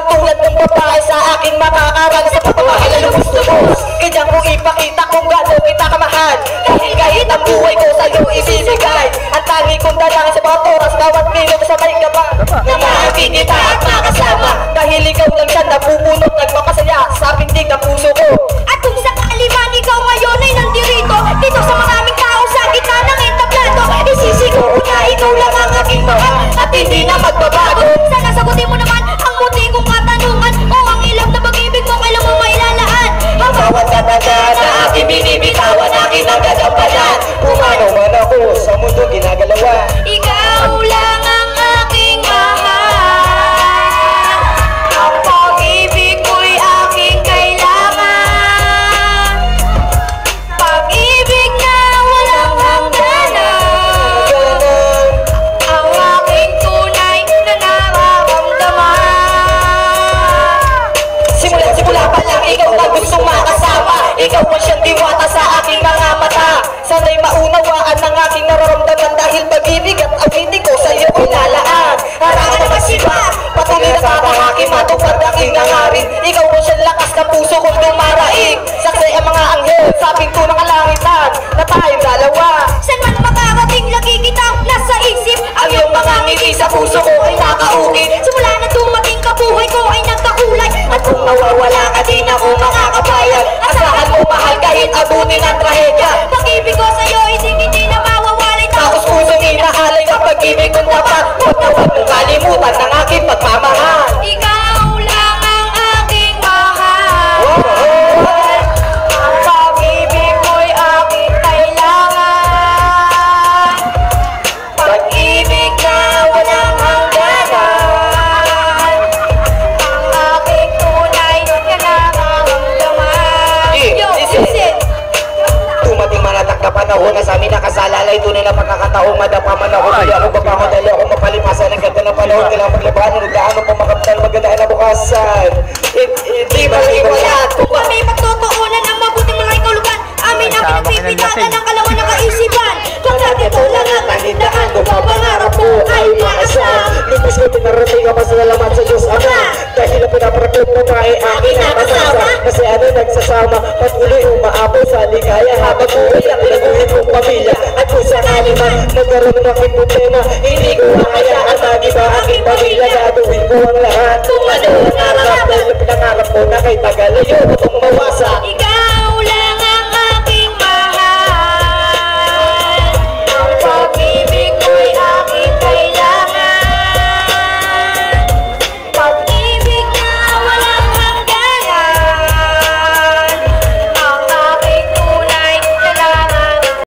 katulad ng babae sa aking makakarang sa pagmamahal na lubos-lubos Kaya ko ipakita kung gaano kita kamahal Dahil kahit ang buhay ko sa'yo ibibigay Ang tangi kong dalangin sa bawat oras, bawat minuto sa may gaba. Na kita at makasama Dahil ikaw lang siya napupunot, nagpapasaya sa pindig ng puso ko. At kung sakali man ikaw ngayon ay nandirito Dito sa maraming tao sa gitna ng entablado Isisiguro na ikaw lang ang aking mahal At hindi na magbabago Ikaw ang siyang diwata sa aking mga mata. Sana'y maunawaan ng aking nararamdaman Dahil pag-ibig at awitin ko sa iyo ay lalaan. Harangan na masiba Patuloy na tatahaki matupad aking nangarin Ikaw ang siyang lakas ng puso kong dumaraig Saksay ang mga anghel sa pinto ng kalangitan Na tayong trahedya Pag-ibig ko sa'yo isip hindi na mawawalay Tapos pusong inahalay sa pag-ibig kong dapat Huwag na huwag mong kalimutan manatak na panahon na sa amin nakasalalay Tunay na pagkakataong madapa man ako Hindi ako babangon dahil ako mapalipasan Ang ganda ng panahon. Kailangan paglabanan Nagdaan pa makaptan Magandaan na bukasan. Hindi ba iwalat Kung kami pagtutuunan ang mabuting mga ikulugan Amin ang pinagpipitatan ng kalawan ng kaisipan. Kung ganito lang ang kanindahan Kung papangarap mo ay maasam Lupis ko tinarating ka pasalamat sa Diyos Ama. Dahil ang pinapraklog mo pa ay akin ang kasama Kasi ano nagsasama. Patuloy umaabot sa ligaya Habang buhay ang magkaroon ng aking problema Hindi ko makayaan mag-iba aking pamilya Gagawin ko ang lahat ano ang Harap dahil ang pinangarap ko na kay Tagalayo Itong mawasa Ikaw